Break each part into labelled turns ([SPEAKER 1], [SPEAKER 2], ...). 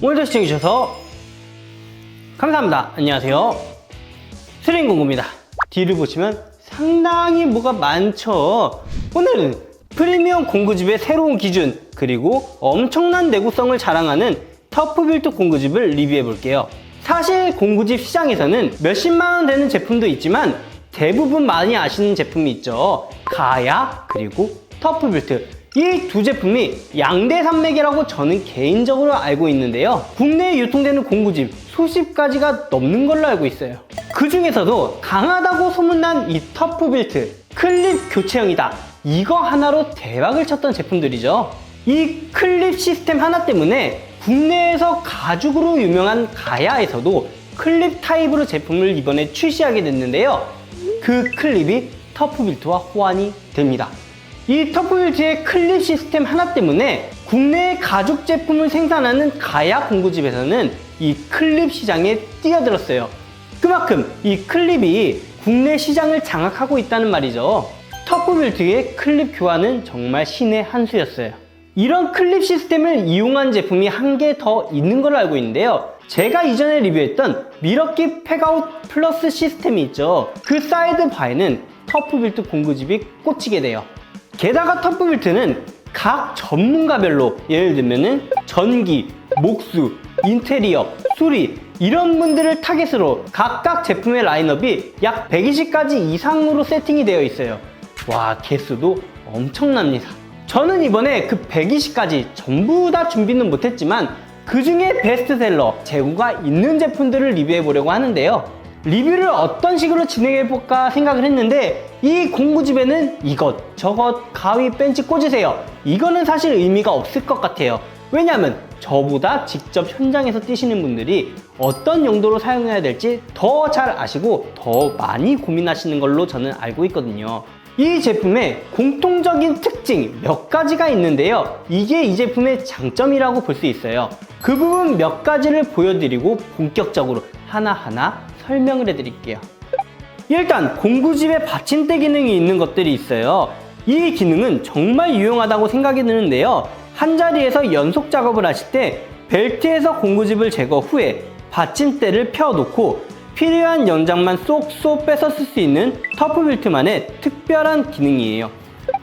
[SPEAKER 1] 오늘도 시청해주셔서 감사합니다. 안녕하세요. 스링공구입니다. 뒤를 보시면 상당히 뭐가 많죠. 오늘은 프리미엄 공구집의 새로운 기준 그리고 엄청난 내구성을 자랑하는 터프빌트 공구집을 리뷰해 볼게요. 사실 공구집 시장에서는 몇십만 원 되는 제품도 있지만 대부분 많이 아시는 제품이 있죠. 가야 그리고 터프빌트 이 두 제품이 양대 산맥이라고 저는 개인적으로 알고 있는데요. 국내에 유통되는 공구집 수십 가지가 넘는 걸로 알고 있어요. 그 중에서도 강하다고 소문난 이 터프 빌트 클립 교체형이다. 이거 하나로 대박을 쳤던 제품들이죠. 이 클립 시스템 하나 때문에 국내에서 가죽으로 유명한 가야에서도 클립 타입으로 제품을 이번에 출시하게 됐는데요. 그 클립이 터프 빌트와 호환이 됩니다. 이 터프빌트의 클립 시스템 하나 때문에 국내 가죽 제품을 생산하는 가야 공구집에서는 이 클립 시장에 뛰어들었어요. 그만큼 이 클립이 국내 시장을 장악하고 있다는 말이죠. 터프빌트의 클립 교환은 정말 신의 한 수였어요. 이런 클립 시스템을 이용한 제품이 한 개 더 있는 걸로 알고 있는데요. 제가 이전에 리뷰했던 미러키 팩아웃 플러스 시스템이 있죠. 그 사이드 바에는 터프빌트 공구집이 꽂히게 돼요. 게다가 터프빌트는 각 전문가별로 예를 들면은 전기, 목수, 인테리어, 수리 이런 분들을 타겟으로 각각 제품의 라인업이 약 120가지 이상으로 세팅이 되어 있어요. 와, 개수도 엄청납니다. 저는 이번에 그 120가지 전부 다 준비는 못했지만 그 중에 베스트셀러 재고가 있는 제품들을 리뷰해 보려고 하는데요. 리뷰를 어떤 식으로 진행해 볼까 생각을 했는데 이 공구집에는 이것 저것 가위 벤치 꽂으세요 이거는 사실 의미가 없을 것 같아요 왜냐하면 저보다 직접 현장에서 뛰시는 분들이 어떤 용도로 사용해야 될지 더 잘 아시고 더 많이 고민하시는 걸로 저는 알고 있거든요 이 제품의 공통적인 특징 몇 가지가 있는데요. 이게 이 제품의 장점이라고 볼 수 있어요. 그 부분 몇 가지를 보여드리고 본격적으로 하나하나 설명을 해드릴게요. 일단 공구집에 받침대 기능이 있는 것들이 있어요. 이 기능은 정말 유용하다고 생각이 드는데요. 한 자리에서 연속 작업을 하실 때 벨트에서 공구집을 제거 후에 받침대를 펴놓고 필요한 연장만 쏙쏙 뺏어 쓸수 있는 터프빌트만의 특별한 기능이에요.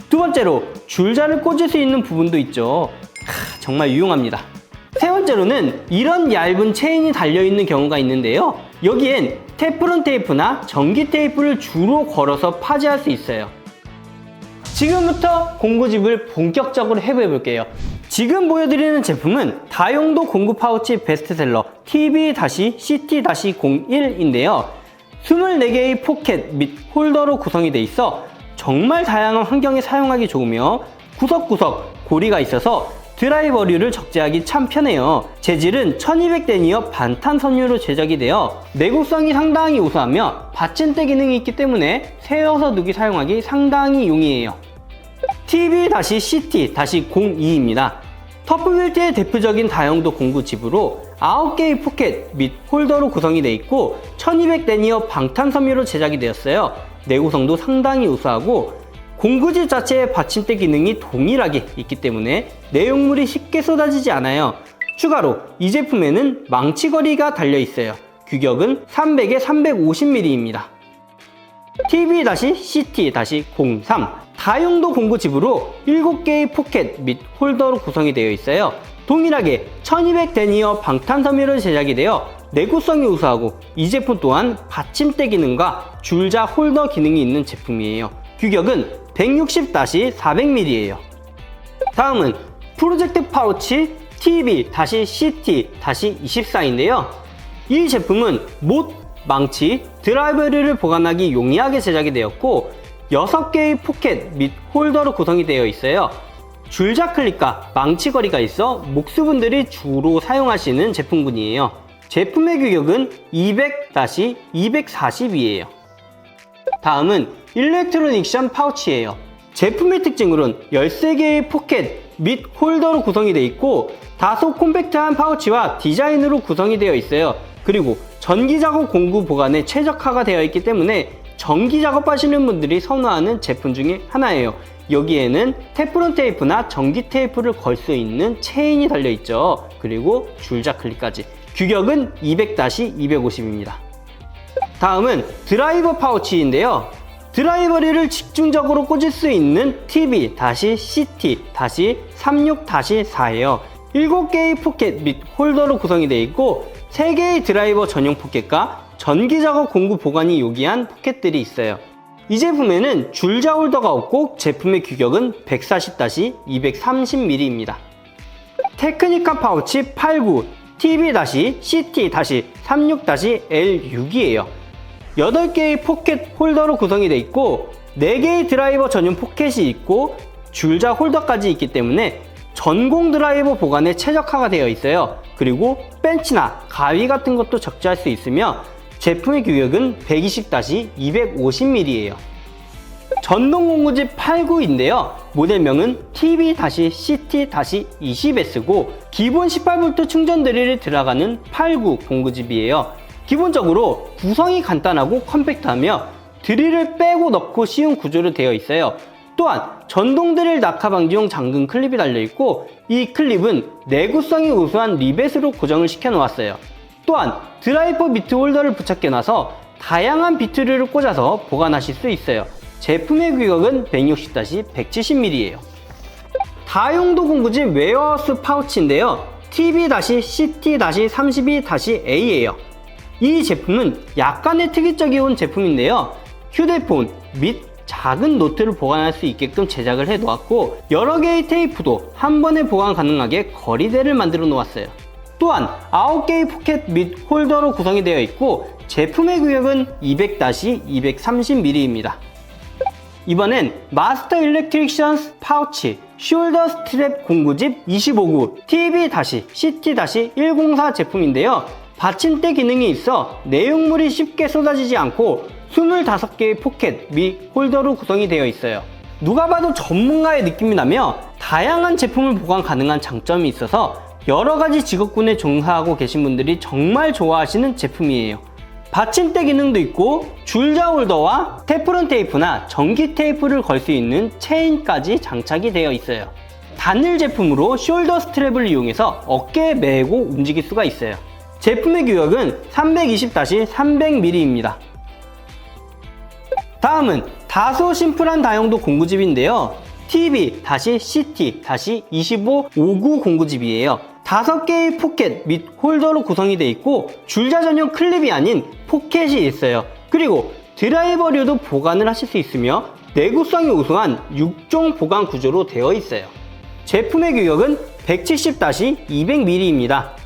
[SPEAKER 1] 두 번째로 줄자를 꽂을 수 있는 부분도 있죠. 하, 정말 유용합니다. 세 번째로는 이런 얇은 체인이 달려있는 경우가 있는데요. 여기엔 테프론 테이프나 전기 테이프를 주로 걸어서 파지할 수 있어요. 지금부터 공구집을 본격적으로 해부해 볼게요. 지금 보여드리는 제품은 다용도 공구 파우치 베스트셀러 TB-CT-01인데요. 24개의 포켓 및 홀더로 구성이 되어 있어 정말 다양한 환경에 사용하기 좋으며 구석구석 고리가 있어서 드라이버류를 적재하기 참 편해요. 재질은 1200 데니어 반탄 섬유로 제작이 되어 내구성이 상당히 우수하며 받침대 기능이 있기 때문에 세워서 누기 사용하기 상당히 용이해요. TB-CT-02입니다. 터프빌트의 대표적인 다용도 공구집으로 9개의 포켓 및 홀더로 구성이 되어 있고 1200 데니어 방탄 섬유로 제작이 되었어요. 내구성도 상당히 우수하고 공구집 자체의 받침대 기능이 동일하게 있기 때문에 내용물이 쉽게 쏟아지지 않아요. 추가로 이 제품에는 망치거리가 달려 있어요. 규격은 300에 350mm입니다. TB-CT-03 다용도 공구집으로 7개의 포켓 및 홀더로 구성이 되어 있어요. 동일하게 1200 데니어 방탄섬유로 제작이 되어 내구성이 우수하고 이 제품 또한 받침대 기능과 줄자 홀더 기능이 있는 제품이에요. 규격은 160-400mm예요. 다음은 프로젝트 파우치 TB-CT-24인데요. 이 제품은 못, 망치, 드라이버를 보관하기 용이하게 제작이 되었고 6개의 포켓 및 홀더로 구성이 되어 있어요. 줄자 클립과 망치 거리가 있어 목수분들이 주로 사용하시는 제품군이에요. 제품의 규격은 200-240이에요. 다음은 일렉트로닉션 파우치예요. 제품의 특징으로는 13개의 포켓 및 홀더로 구성이 되어 있고 다소 콤팩트한 파우치와 디자인으로 구성이 되어 있어요. 그리고 전기 작업 공구 보관에 최적화가 되어 있기 때문에 전기 작업하시는 분들이 선호하는 제품 중에 하나예요. 여기에는 테프론 테이프나 전기 테이프를 걸 수 있는 체인이 달려 있죠. 그리고 줄자 클립까지. 규격은 200-250입니다. 다음은 드라이버 파우치인데요. 드라이버리를 집중적으로 꽂을 수 있는 TB-CT-36-4예요. 7개의 포켓 및 홀더로 구성이 되어 있고 3개의 드라이버 전용 포켓과 전기 작업 공구 보관이 요기한 포켓들이 있어요. 이 제품에는 줄자 홀더가 없고 제품의 규격은 140-230mm입니다. 테크니카 파우치 89 TB-CT-36-L6이에요. 8개의 포켓 홀더로 구성이 되어 있고 4개의 드라이버 전용 포켓이 있고 줄자 홀더까지 있기 때문에 전공 드라이버 보관에 최적화가 되어 있어요. 그리고 벤치나 가위 같은 것도 적재할 수 있으며 제품의 규격은 120-250mm예요. 전동 공구집 89인데요. 모델명은 TB-CT-20S고 기본 18V 충전 드릴이 들어가는 89 공구집이에요. 기본적으로 구성이 간단하고 컴팩트하며 드릴을 빼고 넣고 쉬운 구조로 되어 있어요. 또한 전동 드릴 낙하 방지용 잠금 클립이 달려 있고 이 클립은 내구성이 우수한 리벳으로 고정을 시켜 놓았어요. 또한 드라이버 비트 홀더를 부착해 놔서 다양한 비트류를 꽂아서 보관하실 수 있어요. 제품의 규격은 160-170mm예요. 다용도 공구집 웨어하우스 파우치인데요. TB-CT-32-A예요. 이 제품은 약간의 특이적인 제품인데요. 휴대폰 및 작은 노트를 보관할 수 있게끔 제작을 해 놓았고 여러 개의 테이프도 한 번에 보관 가능하게 거리대를 만들어 놓았어요. 또한 9개의 포켓 및 홀더로 구성이 되어 있고 제품의 규격은 200-230mm입니다. 이번엔 마스터 일렉트릭션스 파우치 숄더 스트랩 공구집 25구 TB-CT-104 제품인데요. 받침대 기능이 있어 내용물이 쉽게 쏟아지지 않고 25개의 포켓 및 홀더로 구성이 되어 있어요. 누가 봐도 전문가의 느낌이 나며 다양한 제품을 보관 가능한 장점이 있어서 여러 가지 직업군에 종사하고 계신 분들이 정말 좋아하시는 제품이에요. 받침대 기능도 있고 줄자 홀더와 테프론 테이프나 전기 테이프를 걸 수 있는 체인까지 장착이 되어 있어요. 단일 제품으로 숄더 스트랩을 이용해서 어깨에 메고 움직일 수가 있어요. 제품의 규격은 320-300mm입니다. 다음은 다소 심플한 다용도 공구집인데요. TB-CT-2559 공구집이에요. 5개의 포켓 및 홀더로 구성이 되어 있고 줄자 전용 클립이 아닌 포켓이 있어요. 그리고 드라이버류도 보관을 하실 수 있으며 내구성이 우수한 6종 보관 구조로 되어 있어요. 제품의 규격은 170-200mm입니다.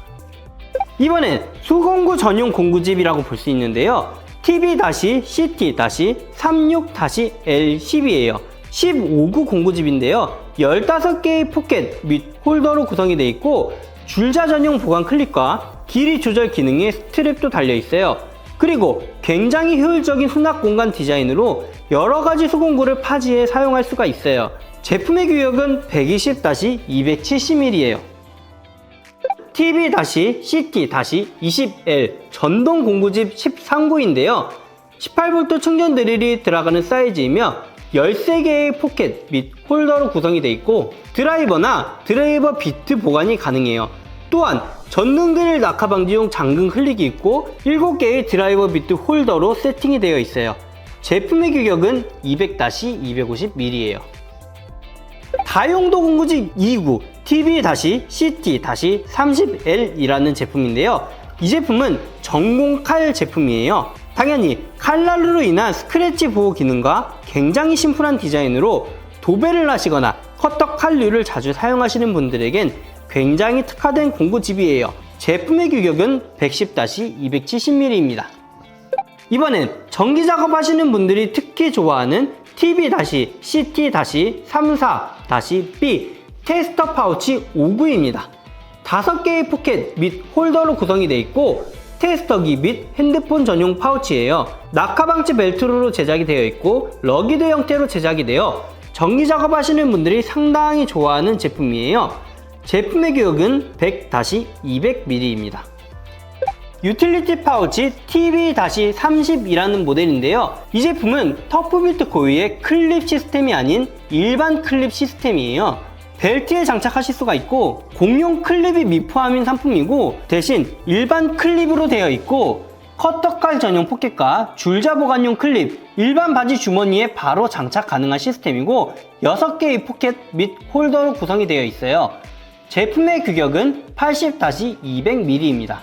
[SPEAKER 1] 이번엔 수공구 전용 공구집이라고 볼 수 있는데요. TB-CT-36-L10이에요. 15구 공구집인데요. 15개의 포켓 및 홀더로 구성이 되어 있고 줄자 전용 보관 클립과 길이 조절 기능의 스트랩도 달려 있어요. 그리고 굉장히 효율적인 수납 공간 디자인으로 여러 가지 수공구를 파지에 사용할 수가 있어요. 제품의 규격은 120-270mm예요. TB-CT-20L 전동 공구집 13구인데요. 18V 충전 드릴이 들어가는 사이즈이며 13개의 포켓 및 홀더로 구성이 되어 있고 드라이버나 드라이버 비트 보관이 가능해요. 또한 전동 드릴 낙하 방지용 잠금 클릭이 있고 7개의 드라이버 비트 홀더로 세팅이 되어 있어요. 제품의 규격은 200-250mm예요. 다용도 공구집 2구 TB-CT-30L이라는 제품인데요. 이 제품은 전공 칼 제품이에요. 당연히 칼날로 인한 스크래치 보호 기능과 굉장히 심플한 디자인으로 도배를 하시거나 커터 칼류를 자주 사용하시는 분들에겐 굉장히 특화된 공구집이에요. 제품의 규격은 110-270mm입니다. 이번엔 전기 작업하시는 분들이 특히 좋아하는 TB-CT-34-B 테스터 파우치 5구입니다. 5개의 포켓 및 홀더로 구성이 되어 있고 테스터기 및 핸드폰 전용 파우치예요. 낙하방지 벨트로 제작이 되어 있고 러기드 형태로 제작이 되어 전기 작업하시는 분들이 상당히 좋아하는 제품이에요. 제품의 규격은 100-200mm입니다. 유틸리티 파우치 TB-30이라는 모델인데요. 이 제품은 터프빌트 고유의 클립 시스템이 아닌 일반 클립 시스템이에요. 벨트에 장착하실 수가 있고 공용 클립이 미포함인 상품이고 대신 일반 클립으로 되어 있고 커터칼 전용 포켓과 줄자 보관용 클립, 일반 바지 주머니에 바로 장착 가능한 시스템이고 6개의 포켓 및 홀더로 구성이 되어 있어요. 제품의 규격은 80-200ml입니다.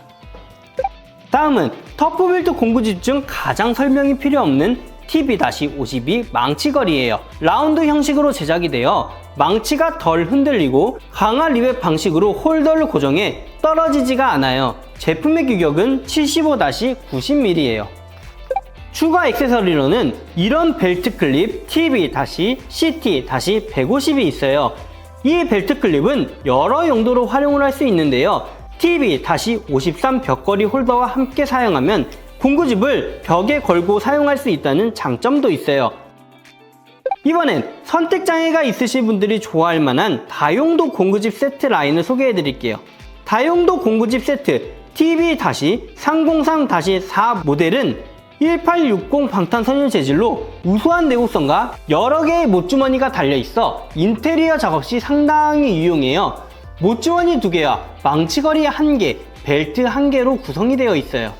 [SPEAKER 1] 다음은 터프빌트 공구집 중 가장 설명이 필요 없는 TB-52 망치걸이에요. 라운드 형식으로 제작이 되어 망치가 덜 흔들리고 강화 리벳 방식으로 홀더를 고정해 떨어지지가 않아요. 제품의 규격은 75-90mm예요. 추가 액세서리로는 이런 벨트 클립 TB-CT-150이 있어요. 이 벨트 클립은 여러 용도로 활용을 할 수 있는데요. TB-53 벽걸이 홀더와 함께 사용하면 공구집을 벽에 걸고 사용할 수 있다는 장점도 있어요. 이번엔 선택장애가 있으신 분들이 좋아할 만한 다용도 공구집 세트 라인을 소개해 드릴게요. 다용도 공구집 세트 TB-303-4 모델은 1860 방탄소년 재질로 우수한 내구성과 여러 개의 못주머니가 달려있어 인테리어 작업 시 상당히 유용해요. 못주머니 2개와 망치걸이 1개, 벨트 1개로 구성이 되어 있어요.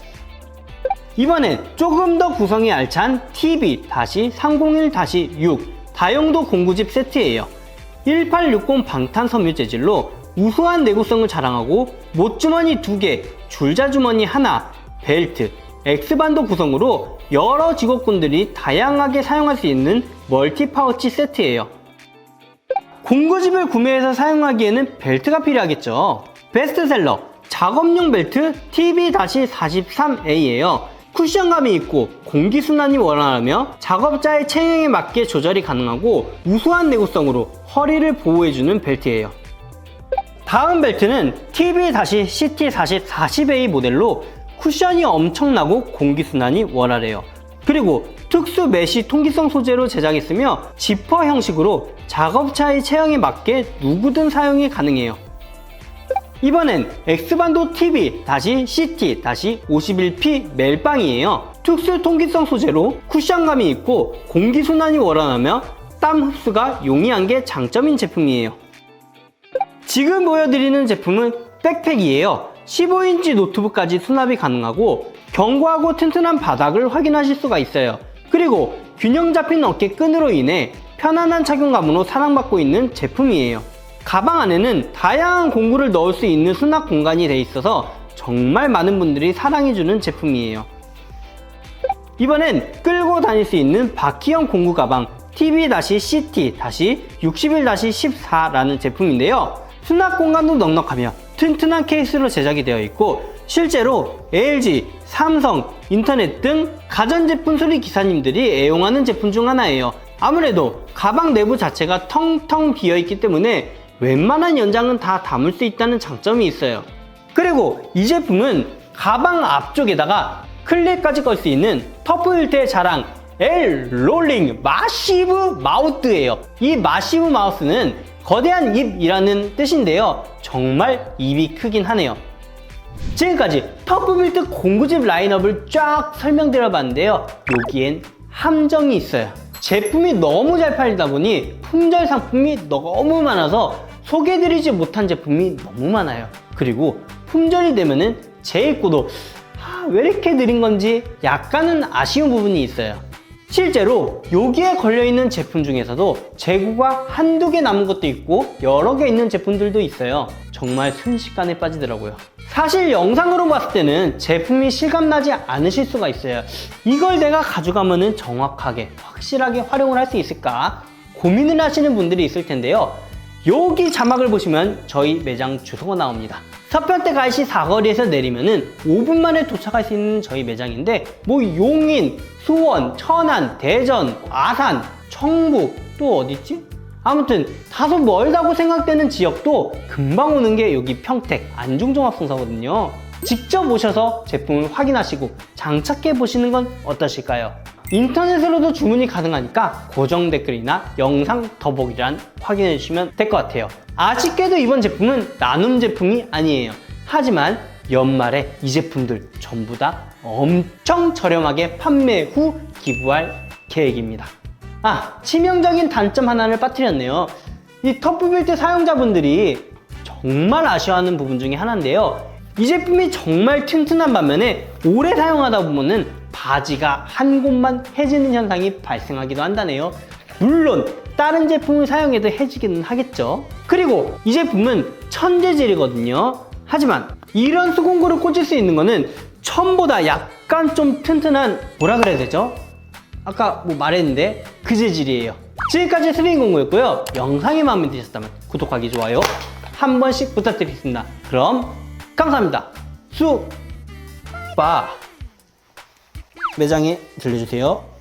[SPEAKER 1] 이번엔 조금 더 구성이 알찬 TB-301-6 다용도 공구집 세트예요. 1860 방탄섬유 재질로 우수한 내구성을 자랑하고 못주머니 2개, 줄자주머니 하나, 벨트, X반도 구성으로 여러 직업군들이 다양하게 사용할 수 있는 멀티 파우치 세트예요. 공구집을 구매해서 사용하기에는 벨트가 필요하겠죠. 베스트셀러 작업용 벨트 TB-43A예요. 쿠션감이 있고 공기순환이 원활하며 작업자의 체형에 맞게 조절이 가능하고 우수한 내구성으로 허리를 보호해주는 벨트예요. 다음 벨트는 TB-CT40-40A 모델로 쿠션이 엄청나고 공기순환이 원활해요. 그리고 특수 메쉬 통기성 소재로 제작했으며 지퍼 형식으로 작업차의 체형에 맞게 누구든 사용이 가능해요. 이번엔 X반도 TV-CT-51P 멜빵이에요. 특수 통기성 소재로 쿠션감이 있고 공기순환이 원활하며 땀 흡수가 용이한 게 장점인 제품이에요. 지금 보여드리는 제품은 백팩이에요. 15인치 노트북까지 수납이 가능하고 견고하고 튼튼한 바닥을 확인하실 수가 있어요. 그리고 균형 잡힌 어깨 끈으로 인해 편안한 착용감으로 사랑받고 있는 제품이에요. 가방 안에는 다양한 공구를 넣을 수 있는 수납 공간이 되어 있어서 정말 많은 분들이 사랑해주는 제품이에요. 이번엔 끌고 다닐 수 있는 바퀴형 공구 가방 TB-CT-61-14라는 제품인데요. 수납 공간도 넉넉하며 튼튼한 케이스로 제작이 되어 있고 실제로 LG, 삼성, 인터넷 등 가전제품 수리 기사님들이 애용하는 제품 중 하나예요. 아무래도 가방 내부 자체가 텅텅 비어 있기 때문에 웬만한 연장은 다 담을 수 있다는 장점이 있어요. 그리고 이 제품은 가방 앞쪽에다가 클립까지 걸 수 있는 터프힐트의 자랑 L 롤링 마시브 마우스예요. 이 마시브 마우스는 거대한 입이라는 뜻인데요. 정말 입이 크긴 하네요. 지금까지 터프빌트 공구집 라인업을 쫙 설명드려 봤는데요. 여기엔 함정이 있어요. 제품이 너무 잘 팔리다 보니 품절 상품이 너무 많아서 소개해드리지 못한 제품이 너무 많아요. 그리고 품절이 되면은 재입고도 아, 왜 이렇게 느린 건지 약간은 아쉬운 부분이 있어요. 실제로 여기에 걸려있는 제품 중에서도 재고가 한두 개 남은 것도 있고 여러 개 있는 제품들도 있어요. 정말 순식간에 빠지더라고요. 사실 영상으로 봤을 때는 제품이 실감나지 않으실 수가 있어요. 이걸 내가 가져가면은 정확하게 확실하게 활용을 할 수 있을까 고민을 하시는 분들이 있을 텐데요. 여기 자막을 보시면 저희 매장 주소가 나옵니다. 서편대 가시 사거리에서 내리면은 5분 만에 도착할 수 있는 저희 매장인데 뭐 용인, 수원, 천안, 대전, 아산, 청북 또 어디지? 아무튼 다소 멀다고 생각되는 지역도 금방 오는 게 여기 평택 안중종합성사거든요. 직접 오셔서 제품을 확인하시고 장착해 보시는 건 어떠실까요? 인터넷으로도 주문이 가능하니까 고정 댓글이나 영상 더보기란 확인해 주시면 될 것 같아요. 아쉽게도 이번 제품은 나눔 제품이 아니에요. 하지만 연말에 이 제품들 전부 다 엄청 저렴하게 판매 후 기부할 계획입니다. 아, 치명적인 단점 하나를 빠뜨렸네요. 이 터프빌트 사용자분들이 정말 아쉬워하는 부분 중에 하나인데요. 이 제품이 정말 튼튼한 반면에 오래 사용하다 보면은 바지가 한 곳만 해지는 현상이 발생하기도 한다네요. 물론 다른 제품을 사용해도 해지기는 하겠죠. 그리고 이 제품은 천재질이거든요. 하지만 이런 수공구를 꽂을 수 있는 거는 천보다 약간 좀 튼튼한 뭐라 그래야 되죠? 아까 뭐 말했는데 그 재질이에요. 지금까지 스링공구였고요. 영상이 마음에 드셨다면 구독하기 좋아요 한 번씩 부탁드리겠습니다. 그럼 감사합니다. 수바 매장에 들려주세요.